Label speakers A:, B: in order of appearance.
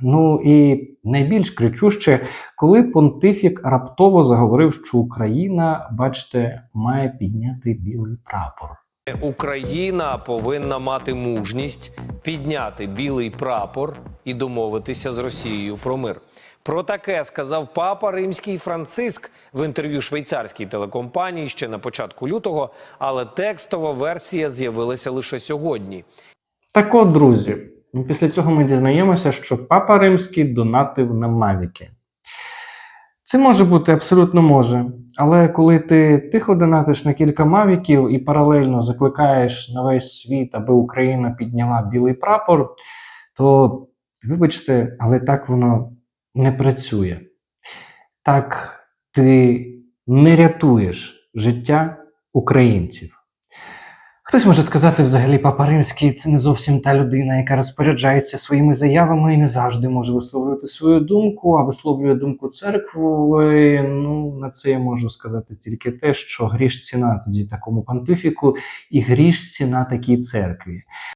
A: Ну і найбільш кричуще, коли понтифік раптово заговорив, що Україна, бачите, має підняти білий прапор.
B: Україна повинна мати мужність підняти білий прапор і домовитися з Росією про мир. Про таке сказав папа римський Франциск в інтерв'ю швейцарській телекомпанії ще на початку лютого, але текстова версія з'явилася лише сьогодні.
A: Так от, друзі, після цього ми дізнаємося, що папа римський донатив на Мавіки. Це може бути абсолютно може. Але коли ти тихо донатиш на кілька мавіків і паралельно закликаєш на весь світ, аби Україна підняла білий прапор, то вибачте, але так воно не працює. Так ти не рятуєш життя українців. Хтось може сказати, взагалі, Папа Римський це не зовсім та людина, яка розпоряджається своїми заявами і не завжди може висловлювати свою думку, а висловлює думку церкви. Ну, на це я можу сказати тільки те, що гріш ціна тоді такому понтифіку і гріш ціна такій церкві.